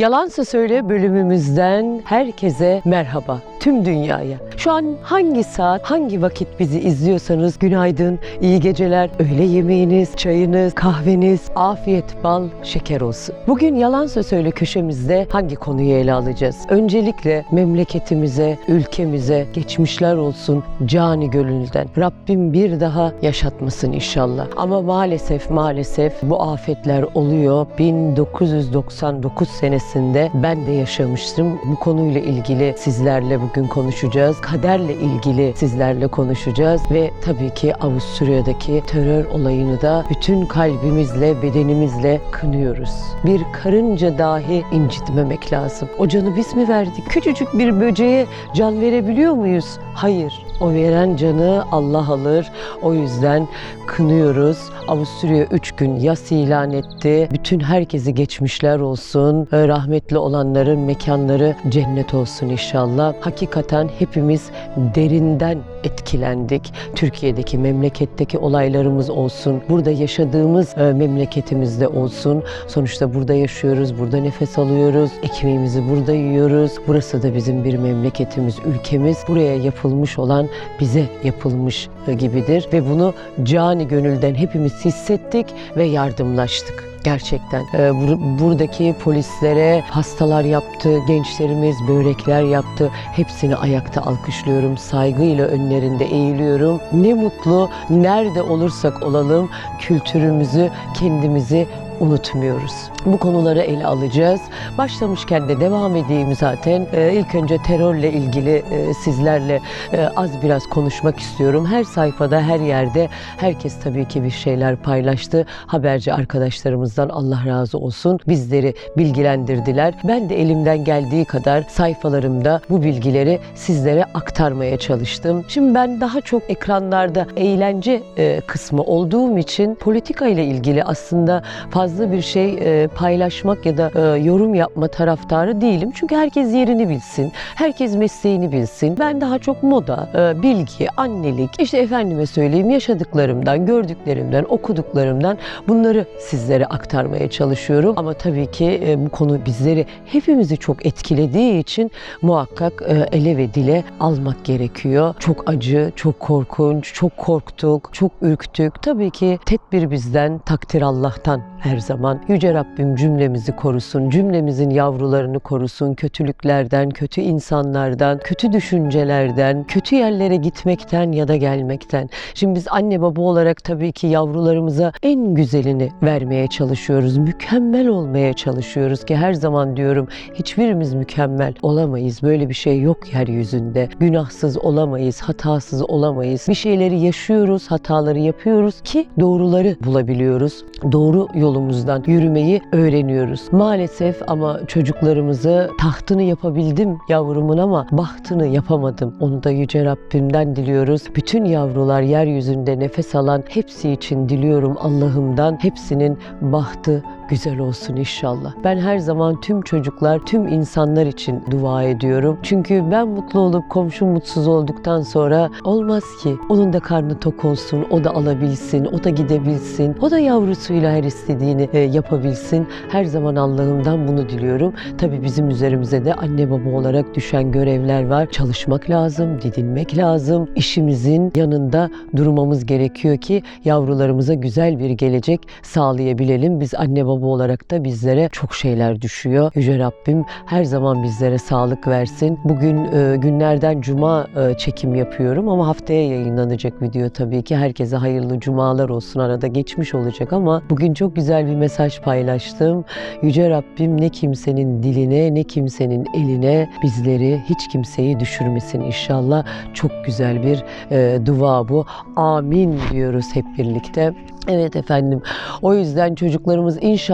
Yalansa Söyle bölümümüzden herkese merhaba. Tüm dünyaya. Şu an hangi saat, hangi vakit bizi izliyorsanız günaydın, iyi geceler, öğle yemeğiniz, çayınız, kahveniz, afiyet, bal, şeker olsun. Bugün Yalansa Söyle köşemizde hangi konuyu ele alacağız? Öncelikle memleketimize, ülkemize geçmişler olsun cani gönülden. Rabbim bir daha yaşatmasın inşallah. Ama maalesef maalesef bu afetler oluyor. 1999 senesinde ben de yaşamıştım. Bu konuyla ilgili sizlerle bugün konuşacağız. Kaderle ilgili sizlerle konuşacağız ve tabii ki Avusturya'daki terör olayını da bütün kalbimizle, bedenimizle kınıyoruz. Bir karınca dahi incitmemek lazım. O canı biz mi verdik? Küçücük bir böceğe can verebiliyor muyuz? Hayır. O veren canı Allah alır. O yüzden kınıyoruz. Avusturya 3 gün yas ilan etti. Bütün herkesi geçmişler olsun. Rahmetli olanların mekanları cennet olsun inşallah. Hakikaten hepimiz derinden etkilendik. Türkiye'deki, memleketteki olaylarımız olsun. Burada yaşadığımız e, memleketimizde olsun. Sonuçta burada yaşıyoruz, burada nefes alıyoruz. Ekmeğimizi burada yiyoruz. Burası da bizim bir memleketimiz, ülkemiz. Buraya yapılmış olan bize yapılmış e, gibidir ve bunu cani gönülden hepimiz hissettik ve yardımlaştık. Gerçekten Ee, bur- buradaki polislere hastalar yaptı, gençlerimiz börekler yaptı. Hepsini ayakta alkışlıyorum, saygıyla önlerinde eğiliyorum. Ne mutlu nerede olursak olalım kültürümüzü, kendimizi unutmuyoruz. Bu konuları ele alacağız. Başlamışken de devam edeyim zaten. Ee, ilk önce terörle ilgili e, sizlerle e, az biraz konuşmak istiyorum. Her sayfada, her yerde herkes tabii ki bir şeyler paylaştı. Haberci arkadaşlarımızdan Allah razı olsun. Bizleri bilgilendirdiler. Ben de elimden geldiği kadar sayfalarımda bu bilgileri sizlere aktarmaya çalıştım. Şimdi ben daha çok ekranlarda eğlence e, kısmı olduğum için politika ile ilgili aslında fazla bir şey e, paylaşmak ya da e, yorum yapma taraftarı değilim. Çünkü herkes yerini bilsin, herkes mesleğini bilsin. Ben daha çok moda, e, bilgi, annelik, işte efendime söyleyeyim yaşadıklarımdan, gördüklerimden, okuduklarımdan bunları sizlere aktarmaya çalışıyorum. Ama tabii ki bu konu bizleri hepimizi çok etkilediği için muhakkak ele ve dile almak gerekiyor. Çok acı, çok korkunç, çok korktuk, çok ürktük. Tabii ki tedbir bizden, takdir Allah'tan her zaman. Yüce Rabbim cümlemizi korusun, cümlemizin yavrularını korusun, kötülüklerden, kötü insanlardan, kötü düşüncelerden, kötü yerlere gitmekten ya da gelmekten. Şimdi biz anne baba olarak tabii ki yavrularımıza en güzelini vermeye çalışıyoruz. Mükemmel olmaya çalışıyoruz ki her zaman diyorum hiçbirimiz mükemmel olamayız. Böyle bir şey yok yeryüzünde. Günahsız olamayız, hatasız olamayız. Bir şeyleri yaşıyoruz, hataları yapıyoruz ki doğruları bulabiliyoruz. Doğru yolumuzdan yürümeyi öğreniyoruz. Maalesef ama çocuklarımızı tahtını yapabildim yavrumun ama bahtını yapamadım. Onu da Yüce Rabbimden diliyoruz. Bütün yavrular yeryüzünde nefes alan hepsi için diliyorum Allah'ımdan. Hepsinin bahtı güzel olsun inşallah. Ben her zaman tüm çocuklar, tüm insanlar için dua ediyorum. Çünkü ben mutlu olup komşum mutsuz olduktan sonra olmaz ki. Onun da karnı tok olsun, o da alabilsin, o da gidebilsin, o da yavrusuyla her istediğini e, yapabilsin. Her zaman Allah'ımdan bunu diliyorum. Tabii bizim üzerimize de anne baba olarak düşen görevler var. Çalışmak lazım, didinmek lazım. İşimizin yanında durmamız gerekiyor ki yavrularımıza güzel bir gelecek sağlayabilelim. Biz anne baba olarak da bizlere çok şeyler düşüyor. Yüce Rabbim her zaman bizlere sağlık versin. Bugün e, günlerden cuma e, çekim yapıyorum ama haftaya yayınlanacak video tabii ki. Herkese hayırlı cumalar olsun. Arada geçmiş olacak ama bugün çok güzel bir mesaj paylaştım. Yüce Rabbim ne kimsenin diline ne kimsenin eline bizleri hiç kimseyi düşürmesin inşallah. Çok güzel bir e, dua bu. Amin diyoruz hep birlikte. Evet efendim. O yüzden çocuklarımız inşallah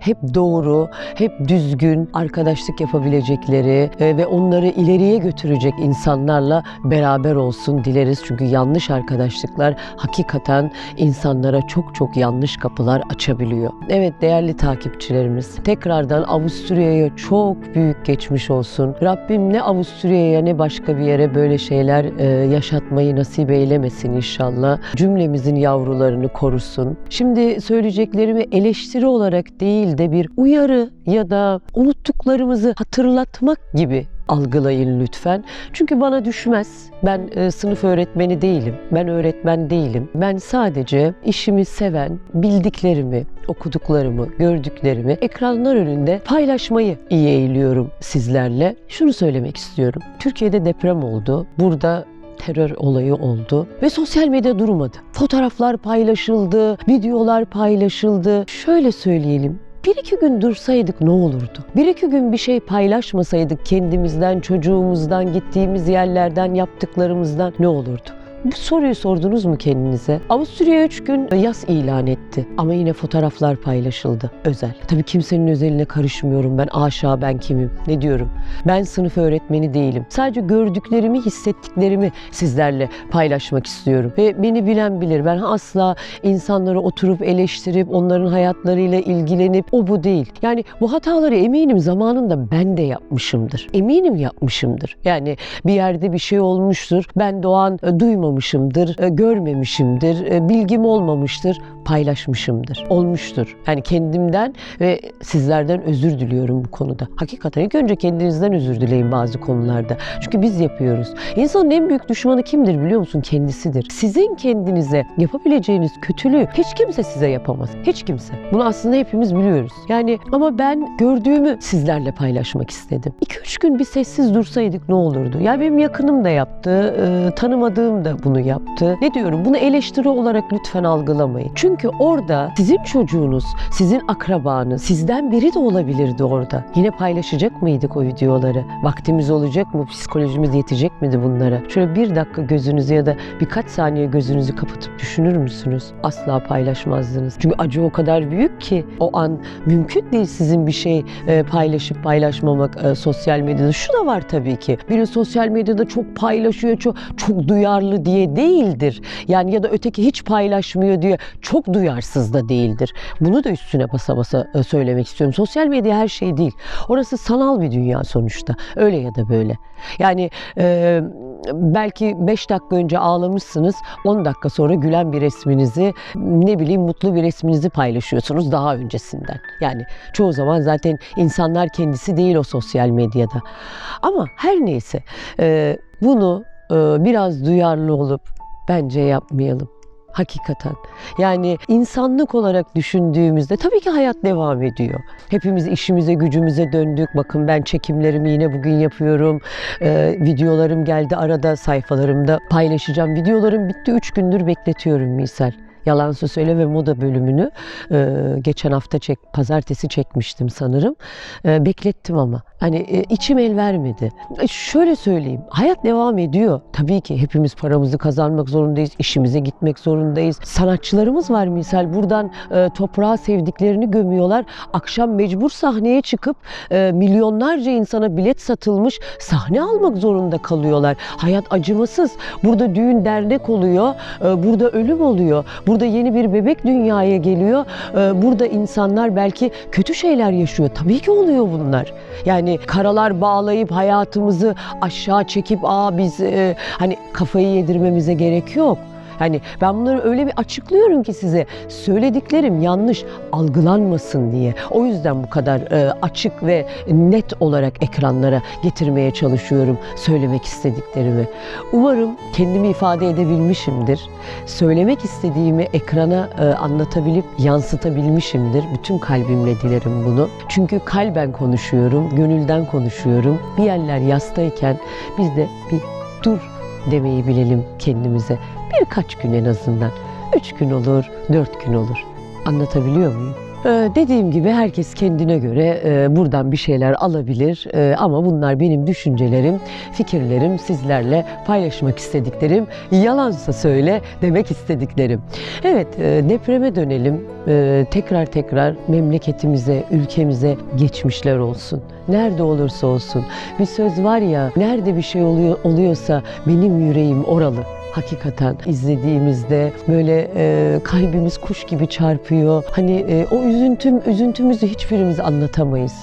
hep doğru, hep düzgün arkadaşlık yapabilecekleri e, ve onları ileriye götürecek insanlarla beraber olsun dileriz. Çünkü yanlış arkadaşlıklar hakikaten insanlara çok çok yanlış kapılar açabiliyor. Evet değerli takipçilerimiz, tekrardan Avusturya'ya çok büyük geçmiş olsun. Rabbim ne Avusturya'ya ne başka bir yere böyle şeyler e, yaşatmayı nasip eylemesin inşallah. Cümlemizin yavrularını korusun. Şimdi söyleyeceklerimi eleştiri olarak olarak değil de bir uyarı ya da unuttuklarımızı hatırlatmak gibi algılayın lütfen. Çünkü bana düşmez. Ben e, sınıf öğretmeni değilim. Ben öğretmen değilim. Ben sadece işimi seven, bildiklerimi, okuduklarımı, gördüklerimi ekranlar önünde paylaşmayı iyi eğiliyorum sizlerle. Şunu söylemek istiyorum. Türkiye'de deprem oldu. Burada terör olayı oldu ve sosyal medya durmadı. Fotoğraflar paylaşıldı, videolar paylaşıldı. Şöyle söyleyelim, bir iki gün dursaydık ne olurdu? Bir iki gün bir şey paylaşmasaydık kendimizden, çocuğumuzdan, gittiğimiz yerlerden, yaptıklarımızdan ne olurdu? Bu soruyu sordunuz mu kendinize? Avusturya 3 gün yaz ilan etti ama yine fotoğraflar paylaşıldı özel. Tabii kimsenin özeline karışmıyorum ben aşağı ben kimim ne diyorum. Ben sınıf öğretmeni değilim. Sadece gördüklerimi, hissettiklerimi sizlerle paylaşmak istiyorum. Ve beni bilen bilir ben asla insanları oturup eleştirip onların hayatlarıyla ilgilenip o bu değil. Yani bu hataları eminim zamanında ben de yapmışımdır. Eminim yapmışımdır. Yani bir yerde bir şey olmuştur. Ben de o an e, duymamışımdır, e, görmemişimdir, e, bilgim olmamıştır, paylaşmışımdır. Olmuştur. Yani kendimden ve sizlerden özür diliyorum bu konuda. Hakikaten ilk önce kendinizden özür dileyin bazı konularda. Çünkü biz yapıyoruz. İnsanın en büyük düşmanı kimdir biliyor musun? Kendisidir. Sizin kendinize yapabileceğiniz kötülüğü hiç kimse size yapamaz. Hiç kimse. Bunu aslında hepimiz biliyoruz. Yani ama ben gördüğümü sizlerle paylaşmak istedim. 2-3 gün bir sessiz dursaydık ne olurdu? Yani benim yakınım da yaptı, e, tanımadığım da bunu yaptı. Ne diyorum? Bunu eleştiri olarak lütfen algılamayın. Çünkü orada sizin çocuğunuz, sizin akrabanız, sizden biri de olabilirdi orada. Yine paylaşacak mıydık o videoları? Vaktimiz olacak mı? Psikolojimiz yetecek miydi bunlara? Şöyle bir dakika gözünüzü ya da birkaç saniye gözünüzü kapatıp düşünür müsünüz? Asla paylaşmazdınız. Çünkü acı o kadar büyük ki o an mümkün değil sizin bir şey e, paylaşıp paylaşmamak e, sosyal medyada. Şu da var tabii ki. Biri sosyal medyada çok paylaşıyor, çok çok duyarlı diye değildir. Yani ya da öteki hiç paylaşmıyor diye çok duyarsız da değildir. Bunu da üstüne basa basa e, söylemek istiyorum. Sosyal medya her şey değil. Orası sanal bir dünya sonuçta. Öyle ya da böyle. Yani e, belki 5 dakika önce ağlamışsınız, 10 dakika sonra gülen bir resminizi, ne bileyim mutlu bir resminizi paylaşıyorsunuz daha öncesinden. Yani çoğu zaman zaten insanlar kendisi değil o sosyal medyada. Ama her neyse e, bunu e, biraz duyarlı olup bence yapmayalım. Hakikaten. Yani insanlık olarak düşündüğümüzde tabii ki hayat devam ediyor. Hepimiz işimize gücümüze döndük. Bakın ben çekimlerimi yine bugün yapıyorum. Ee, videolarım geldi arada sayfalarımda paylaşacağım. Videolarım bitti. Üç gündür bekletiyorum misal. Yalan Söyle ve Moda bölümünü e, geçen hafta çek, pazartesi çekmiştim sanırım. E, beklettim ama. Hani e, içim el vermedi. E, şöyle söyleyeyim. Hayat devam ediyor. Tabii ki hepimiz paramızı kazanmak zorundayız. işimize gitmek zorundayız. Sanatçılarımız var misal. Buradan e, toprağa sevdiklerini gömüyorlar. Akşam mecbur sahneye çıkıp e, milyonlarca insana bilet satılmış sahne almak zorunda kalıyorlar. Hayat acımasız. Burada düğün dernek oluyor. E, burada ölüm oluyor. Burada yeni bir bebek dünyaya geliyor. E, burada insanlar belki kötü şeyler yaşıyor. Tabii ki oluyor bunlar. Yani karalar bağlayıp hayatımızı aşağı çekip aa biz e, hani kafayı yedirmemize gerek yok. Hani ben bunları öyle bir açıklıyorum ki size söylediklerim yanlış algılanmasın diye. O yüzden bu kadar e, açık ve net olarak ekranlara getirmeye çalışıyorum söylemek istediklerimi. Umarım kendimi ifade edebilmişimdir. Söylemek istediğimi ekrana e, anlatabilip yansıtabilmişimdir. Bütün kalbimle dilerim bunu. Çünkü kalben konuşuyorum, gönülden konuşuyorum. Bir yerler yastayken biz de bir dur demeyi bilelim kendimize. Birkaç gün en azından. Üç gün olur, dört gün olur. Anlatabiliyor muyum? Ee, dediğim gibi herkes kendine göre e, buradan bir şeyler alabilir E, ama bunlar benim düşüncelerim, fikirlerim, sizlerle paylaşmak istediklerim, yalansa söyle demek istediklerim. Evet, e, depreme dönelim. E, tekrar tekrar memleketimize, ülkemize geçmişler olsun. Nerede olursa olsun. Bir söz var ya, nerede bir şey oluyor oluyorsa benim yüreğim oralı. Hakikaten izlediğimizde böyle e, kalbimiz kuş gibi çarpıyor. Hani e, o üzüntüm üzüntümüzü hiçbirimiz anlatamayız.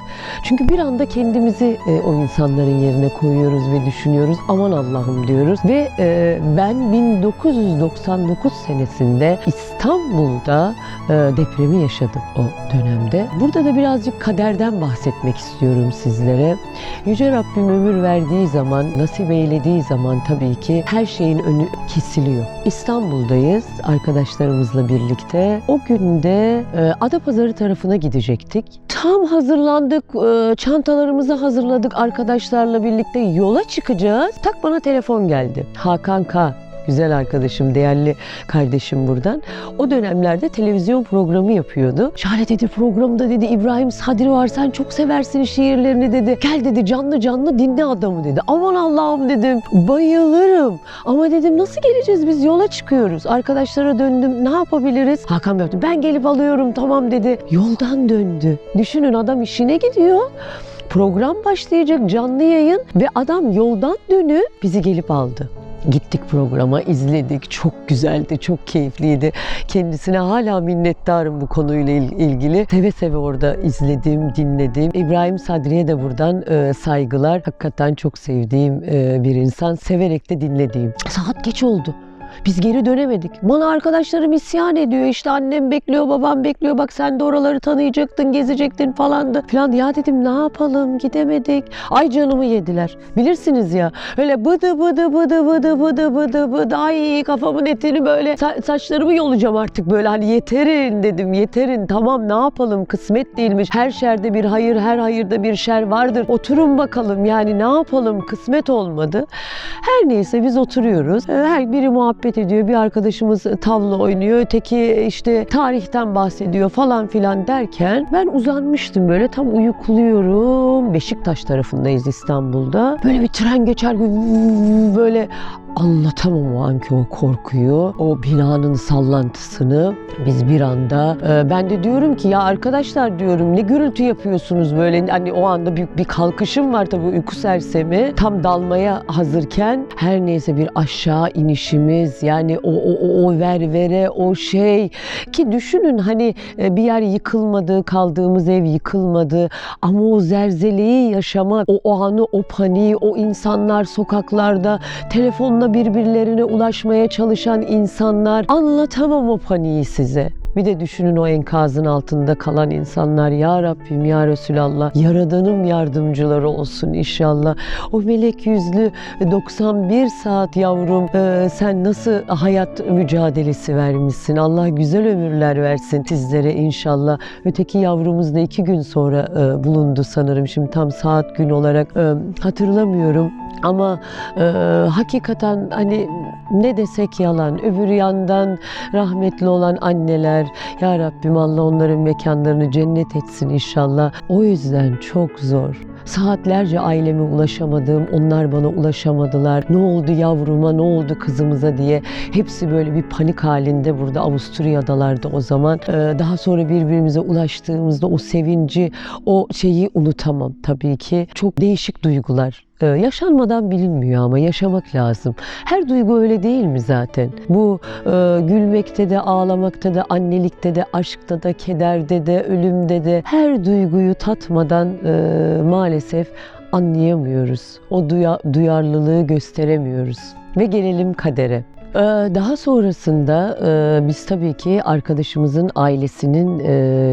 Çünkü bir anda kendimizi e, o insanların yerine koyuyoruz ve düşünüyoruz. Aman Allah'ım diyoruz. Ve e, ben 1999 senesinde İstanbul'da e, depremi yaşadım o dönemde. Burada da birazcık kaderden bahsetmek istiyorum sizlere. Yüce Rabbim ömür verdiği zaman, nasip eylediği zaman tabii ki her şeyin önü kesiliyor. İstanbul'dayız arkadaşlarımızla birlikte. O günde e, Adapazarı tarafına gidecektik. Tam hazırlandık, e, çantalarımızı hazırladık arkadaşlarla birlikte yola çıkacağız. Tak bana telefon geldi. Hakan K. Güzel arkadaşım, değerli kardeşim buradan. O dönemlerde televizyon programı yapıyordu. Şahane dedi programda dedi İbrahim Sadri var sen çok seversin şiirlerini dedi. Gel dedi canlı canlı dinle adamı dedi. Aman Allah'ım dedim bayılırım. Ama dedim nasıl geleceğiz biz yola çıkıyoruz. Arkadaşlara döndüm ne yapabiliriz? Hakan Bey ben gelip alıyorum tamam dedi. Yoldan döndü. Düşünün adam işine gidiyor. Program başlayacak canlı yayın ve adam yoldan dönüp bizi gelip aldı. Gittik programa, izledik. Çok güzeldi, çok keyifliydi. Kendisine hala minnettarım bu konuyla il- ilgili. Seve seve orada izledim, dinledim. İbrahim Sadri'ye de buradan e, saygılar. Hakikaten çok sevdiğim e, bir insan. Severek de dinlediğim. Saat geç oldu. Biz geri dönemedik. Bana arkadaşlarım isyan ediyor. İşte annem bekliyor, babam bekliyor. Bak sen de oraları tanıyacaktın, gezecektin falandı. Falan ya dedim ne yapalım gidemedik. Ay canımı yediler. Bilirsiniz ya öyle bıdı bıdı bıdı bıdı bıdı bıdı bıdı. Ay kafamın etini böyle sa- saçlarımı yolacağım artık böyle. Hani yeterin dedim yeterin. Tamam ne yapalım kısmet değilmiş. Her şerde bir hayır, her hayırda bir şer vardır. Oturun bakalım yani ne yapalım kısmet olmadı. Her neyse biz oturuyoruz. Her biri muhabbet ediyor. Bir arkadaşımız tavla oynuyor. Öteki işte tarihten bahsediyor falan filan derken ben uzanmıştım böyle tam uykuluyorum. Beşiktaş tarafındayız İstanbul'da. Böyle bir tren geçer gibi böyle anlatamam o anki o korkuyu, o binanın sallantısını. Biz bir anda e, ben de diyorum ki ya arkadaşlar diyorum ne gürültü yapıyorsunuz böyle hani o anda büyük bir kalkışım var tabii uyku sersemi. Tam dalmaya hazırken her neyse bir aşağı inişimiz yani o o o, o ver vere o şey ki düşünün hani e, bir yer yıkılmadı, kaldığımız ev yıkılmadı ama o zerzeleyi yaşamak, o, o anı, o paniği, o insanlar sokaklarda telefonla birbirlerine ulaşmaya çalışan insanlar anlatamam o paniği size. Bir de düşünün o enkazın altında kalan insanlar. Ya Rabbim ya Resulallah. Yaradanım yardımcıları olsun inşallah. O melek yüzlü 91 saat yavrum e, sen nasıl hayat mücadelesi vermişsin. Allah güzel ömürler versin sizlere inşallah. Öteki yavrumuz da iki gün sonra e, bulundu sanırım. Şimdi tam saat gün olarak e, hatırlamıyorum. Ama e, hakikaten hani ne desek yalan. Öbür yandan rahmetli olan anneler. Ya Rabbim Allah onların mekanlarını cennet etsin inşallah. O yüzden çok zor. Saatlerce aileme ulaşamadım. Onlar bana ulaşamadılar. Ne oldu yavruma, ne oldu kızımıza diye. Hepsi böyle bir panik halinde burada Avusturya'dalardı o zaman. Ee, daha sonra birbirimize ulaştığımızda o sevinci, o şeyi unutamam tabii ki. Çok değişik duygular. Ee, yaşanmadan bilinmiyor ama yaşamak lazım. Her duygu öyle değil mi zaten? Bu e, gülmekte de, ağlamakta da, annelikte de, aşkta da, kederde de, ölümde de her duyguyu tatmadan e, maalesef anlayamıyoruz. O duya, duyarlılığı gösteremiyoruz. Ve gelelim kadere. Ee, Daha sonrasında e, biz tabii ki arkadaşımızın ailesinin e,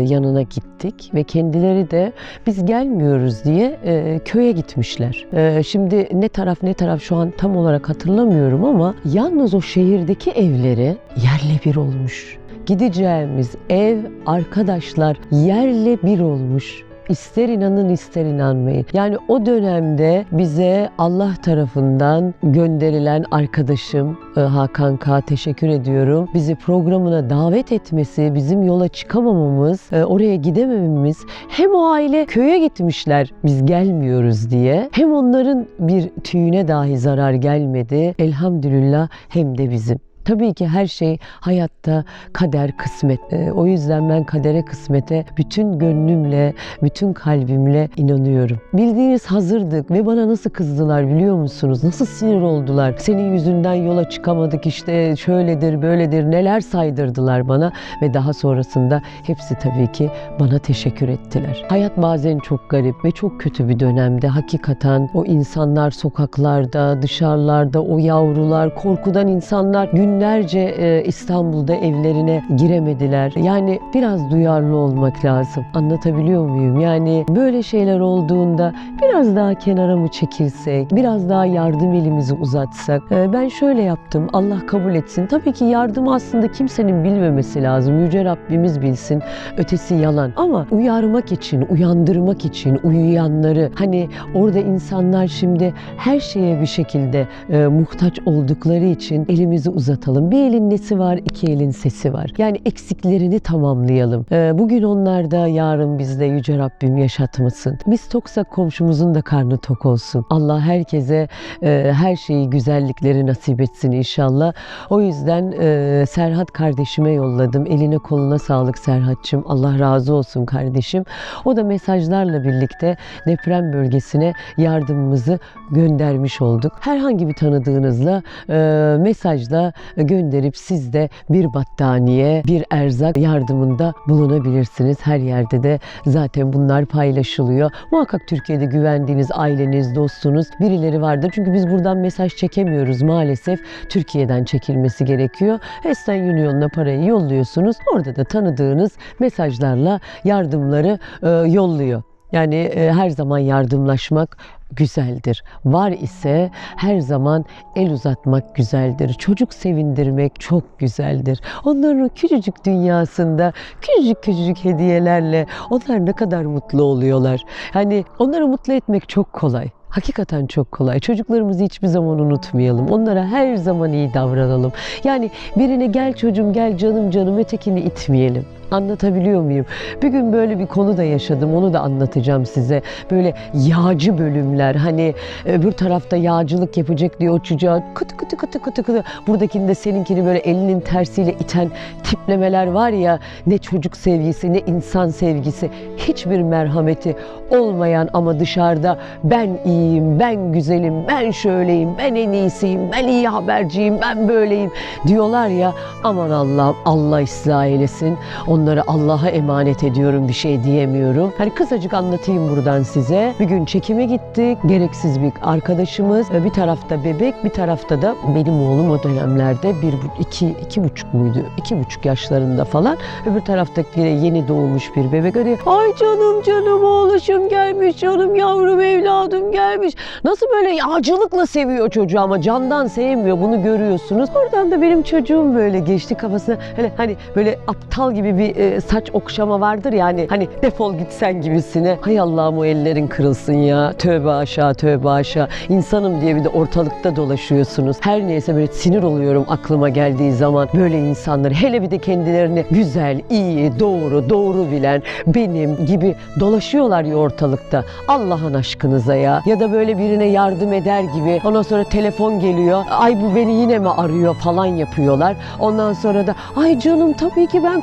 yanına gittik ve kendileri de biz gelmiyoruz diye e, köye gitmişler. Şimdi ne taraf ne taraf şu an tam olarak hatırlamıyorum ama yalnız o şehirdeki evleri yerle bir olmuş. Gideceğimiz ev arkadaşlar yerle bir olmuş. İster inanın ister inanmayın. Yani o dönemde bize Allah tarafından gönderilen arkadaşım e, Hakan K teşekkür ediyorum. Bizi programına davet etmesi, bizim yola çıkamamamız, e, oraya gidemememiz hem o aile köye gitmişler biz gelmiyoruz diye hem onların bir tüyüne dahi zarar gelmedi. Elhamdülillah hem de bizim. Tabii ki her şey hayatta kader, kısmet. Ee, o yüzden ben kadere, kısmete bütün gönlümle, bütün kalbimle inanıyorum. Bildiğiniz hazırdık ve bana nasıl kızdılar biliyor musunuz? Nasıl sinir oldular? Senin yüzünden yola çıkamadık işte şöyledir, böyledir neler saydırdılar bana ve daha sonrasında hepsi tabii ki bana teşekkür ettiler. Hayat bazen çok garip ve çok kötü bir dönemde hakikaten o insanlar sokaklarda, dışarılarda, o yavrular, korkudan insanlar günlerce e, İstanbul'da evlerine giremediler. Yani biraz duyarlı olmak lazım. Anlatabiliyor muyum? Yani böyle şeyler olduğunda biraz daha kenara mı çekilsek, biraz daha yardım elimizi uzatsak. E, ben şöyle yaptım. Allah kabul etsin. Tabii ki yardım aslında kimsenin bilmemesi lazım. Yüce Rabbimiz bilsin. Ötesi yalan. Ama uyarmak için, uyandırmak için uyuyanları hani orada insanlar şimdi her şeye bir şekilde e, muhtaç oldukları için elimizi uzatalım. Bir elin nesi var, iki elin sesi var. Yani eksiklerini tamamlayalım. E, bugün onlarda, yarın bizde Yüce Rabbim yaşatmasın. Biz toksak komşumuzun da karnı tok olsun. Allah herkese e, her şeyi, güzellikleri nasip etsin inşallah. O yüzden e, Serhat kardeşime yolladım. Eline koluna sağlık Serhat'cığım. Allah razı olsun kardeşim. O da mesajlarla birlikte deprem bölgesine yardımımızı göndermiş olduk. Herhangi bir tanıdığınızla e, mesajla gönderip siz de bir battaniye, bir erzak yardımında bulunabilirsiniz. Her yerde de zaten bunlar paylaşılıyor. Muhakkak Türkiye'de güvendiğiniz aileniz, dostunuz birileri vardır. Çünkü biz buradan mesaj çekemiyoruz maalesef. Türkiye'den çekilmesi gerekiyor. Western Union'la parayı yolluyorsunuz. Orada da tanıdığınız mesajlarla yardımları e, yolluyor. Yani e, her zaman yardımlaşmak güzeldir. Var ise her zaman el uzatmak güzeldir. Çocuk sevindirmek çok güzeldir. Onların o küçücük dünyasında küçücük küçücük hediyelerle onlar ne kadar mutlu oluyorlar. Yani onları mutlu etmek çok kolay. Hakikaten çok kolay. Çocuklarımızı hiçbir zaman unutmayalım. Onlara her zaman iyi davranalım. Yani birine gel çocuğum gel canım canım ötekini itmeyelim. Anlatabiliyor muyum? Bir gün böyle bir konu da yaşadım. Onu da anlatacağım size. Böyle yağcı bölümler. Hani öbür tarafta yağcılık yapacak diye o çocuğa kıtı kıtı kıtı kıtı kıtı. Buradakinde seninkini böyle elinin tersiyle iten tiplemeler var ya. Ne çocuk sevgisi ne insan sevgisi. Hiçbir merhameti olmayan ama dışarıda ben iyiyim, ben güzelim, ben şöyleyim, ben en iyisiyim, ben iyi haberciyim, ben böyleyim diyorlar ya. Aman Allah'ım Allah ıslah eylesin. Onları Allah'a emanet ediyorum bir şey diyemiyorum. Hani kısacık anlatayım buradan size. Bir gün çekime gittik. Gereksiz bir arkadaşımız. Bir tarafta bebek bir tarafta da benim oğlum o dönemlerde bir, iki, iki buçuk muydu? İki buçuk yaşlarında falan. Öbür taraftaki yeni doğmuş bir bebek. Hani ay canım canım oğluşum gelmiş canım yavrum evladım gelmiş. Nasıl böyle yağcılıkla seviyor çocuğu ama candan sevmiyor bunu görüyorsunuz. Oradan da benim çocuğum böyle geçti kafasına. Hele hani böyle aptal gibi bir e, saç okşama vardır yani hani defol gitsen gibisine. Hay Allah'ım o ellerin kırılsın ya. Tövbe aşağı tövbe aşağı. İnsanım diye bir de ortalıkta dolaşıyorsunuz. Her neyse böyle sinir oluyorum aklıma geldiği zaman böyle insanlar hele bir de kendilerini güzel, iyi, doğru, doğru bilen benim gibi dolaşıyorlar ya ortalıkta. Allah'ın aşkınıza ya. Ya da böyle birine yardım eder gibi ondan sonra telefon geliyor. Ay bu beni yine mi arıyor falan yapıyorlar. Ondan sonra da ay canım tabii ki ben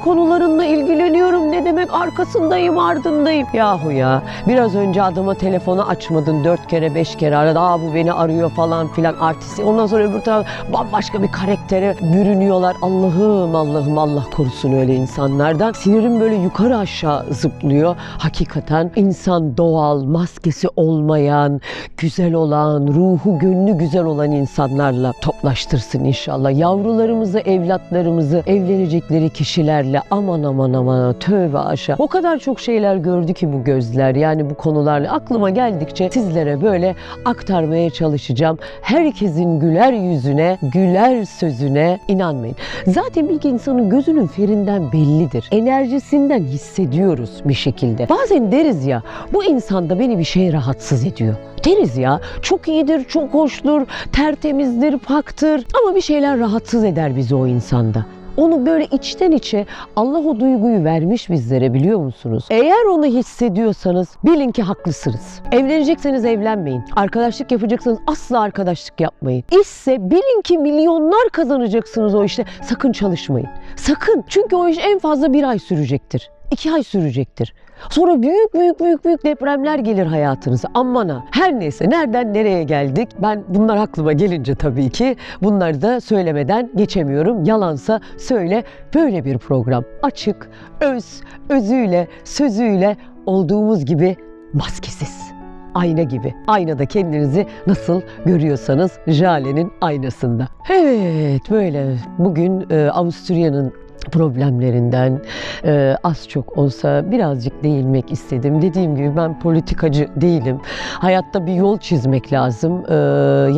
konularınla ilgileniyorum. Ne demek arkasındayım ardındayım. Yahu ya biraz önce adama telefonu açmadın dört kere beş kere aradı. Aa bu beni arıyor falan filan artist. Ondan sonra öbür taraf bambaşka bir karaktere bürünüyorlar. Allah'ım Allah'ım Allah korusun öyle insanlardan. Sinirim böyle yukarı aşağı zıplıyor. Hakikaten insan doğal, maskesi olmayan, güzel olan, ruhu gönlü güzel olan insanlarla toplaştırsın inşallah. Yavrularımızı, evlatlarımızı evlenecekleri kişilerle aman aman aman tövbe aşağı. O kadar çok şeyler gördü ki bu gözler yani bu konularla aklıma geldikçe sizlere böyle aktarmaya çalışacağım. Herkesin güler yüzüne, güler sözüne inanmayın. Zaten bir insanın gözünün ferinden bellidir. Enerjisinden hissediyoruz bir şekilde. Bazen deriz ya bu insanda beni bir şey rahatsız ediyor deriz ya. Çok iyidir, çok hoştur, tertemizdir, paktır. Ama bir şeyler rahatsız eder bizi o insanda. Onu böyle içten içe Allah o duyguyu vermiş bizlere biliyor musunuz? Eğer onu hissediyorsanız bilin ki haklısınız. Evlenecekseniz evlenmeyin. Arkadaşlık yapacaksanız asla arkadaşlık yapmayın. İşse bilin ki milyonlar kazanacaksınız o işte. Sakın çalışmayın. Sakın. Çünkü o iş en fazla bir ay sürecektir. İki ay sürecektir. Sonra büyük büyük büyük büyük depremler gelir hayatınıza. Aman ha. Her neyse nereden nereye geldik? Ben bunlar aklıma gelince tabii ki bunları da söylemeden geçemiyorum. Yalansa söyle böyle bir program. Açık, öz, özüyle, sözüyle olduğumuz gibi maskesiz. Ayna gibi. Aynada kendinizi nasıl görüyorsanız Jale'nin aynasında. Evet böyle bugün e, Avusturya'nın problemlerinden e, az çok olsa birazcık değinmek istedim. Dediğim gibi ben politikacı değilim. Hayatta bir yol çizmek lazım. E,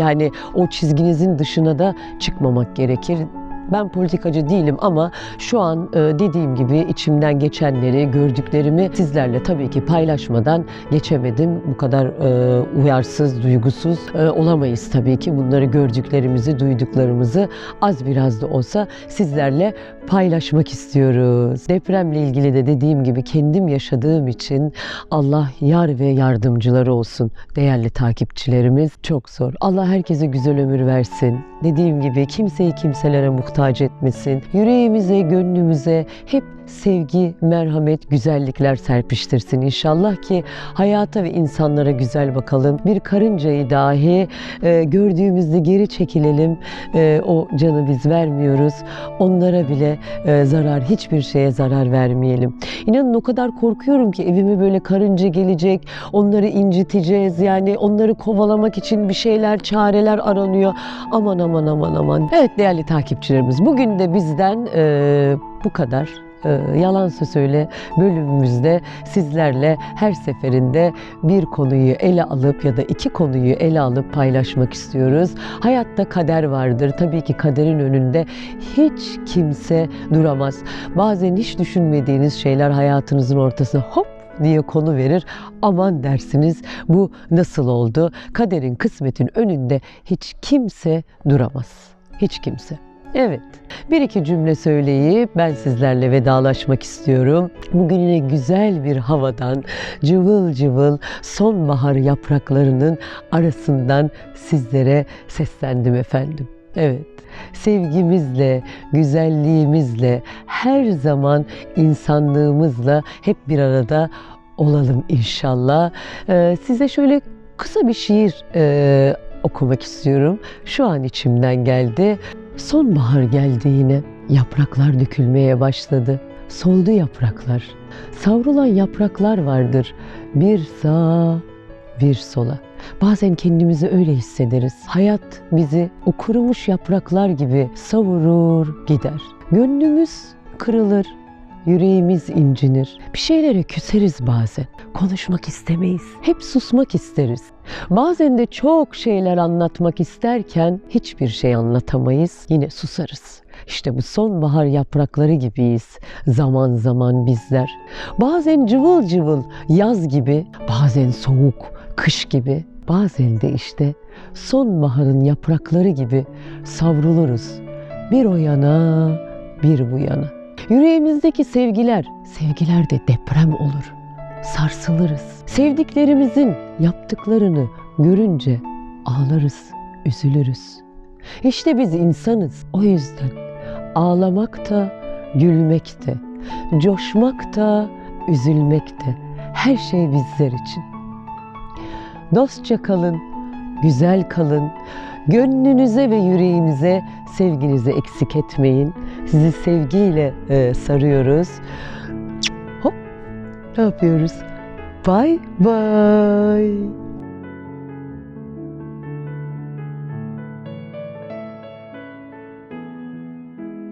yani o çizginizin dışına da çıkmamak gerekir. Ben politikacı değilim ama şu an e, dediğim gibi içimden geçenleri, gördüklerimi sizlerle tabii ki paylaşmadan geçemedim. Bu kadar e, uyarsız, duygusuz e, olamayız tabii ki. Bunları gördüklerimizi, duyduklarımızı az biraz da olsa sizlerle paylaşmak istiyoruz. Depremle ilgili de dediğim gibi kendim yaşadığım için Allah yar ve yardımcıları olsun değerli takipçilerimiz. Çok zor. Allah herkese güzel ömür versin. Dediğim gibi kimseyi kimselere muhtaç etmesin. Yüreğimize, gönlümüze hep sevgi, merhamet, güzellikler serpiştirsin inşallah ki hayata ve insanlara güzel bakalım. Bir karıncayı dahi e, gördüğümüzde geri çekilelim. E, o canı biz vermiyoruz. Onlara bile e, zarar, hiçbir şeye zarar vermeyelim. İnanın o kadar korkuyorum ki evime böyle karınca gelecek, onları inciteceğiz. Yani onları kovalamak için bir şeyler, çareler aranıyor. Aman aman aman aman. Evet değerli takipçilerimiz bugün de bizden e, bu kadar. E, Yalan Söyle bölümümüzde sizlerle her seferinde bir konuyu ele alıp ya da iki konuyu ele alıp paylaşmak istiyoruz. Hayatta kader vardır. Tabii ki kaderin önünde hiç kimse duramaz. Bazen hiç düşünmediğiniz şeyler hayatınızın ortasına hop diye konu verir. Aman dersiniz bu nasıl oldu? Kaderin kısmetin önünde hiç kimse duramaz. Hiç kimse. Evet. Bir iki cümle söyleyip ben sizlerle vedalaşmak istiyorum. Bugün yine güzel bir havadan cıvıl cıvıl sonbahar yapraklarının arasından sizlere seslendim efendim. Evet. Sevgimizle, güzelliğimizle, her zaman insanlığımızla hep bir arada olalım inşallah. Ee, size şöyle kısa bir şiir e, okumak istiyorum. Şu an içimden geldi. Sonbahar geldi yine. Yapraklar dökülmeye başladı. Soldu yapraklar. Savrulan yapraklar vardır. Bir sağa, bir sola. Bazen kendimizi öyle hissederiz. Hayat bizi o kurumuş yapraklar gibi savurur gider. Gönlümüz kırılır, yüreğimiz incinir. Bir şeylere küseriz bazen. Konuşmak istemeyiz. Hep susmak isteriz. Bazen de çok şeyler anlatmak isterken hiçbir şey anlatamayız. Yine susarız. İşte bu sonbahar yaprakları gibiyiz zaman zaman bizler. Bazen cıvıl cıvıl yaz gibi, bazen soğuk kış gibi, bazen de işte sonbaharın yaprakları gibi savruluruz. Bir o yana, bir bu yana. Yüreğimizdeki sevgiler, sevgiler de deprem olur. Sarsılırız. Sevdiklerimizin yaptıklarını görünce ağlarız, üzülürüz. İşte biz insanız. O yüzden ağlamak da, gülmek de, coşmak da, üzülmek de her şey bizler için. Dostça kalın, güzel kalın. Gönlünüze ve yüreğinize sevginizi eksik etmeyin. Sizi sevgiyle e, sarıyoruz. Hop, ne yapıyoruz? Bye bye.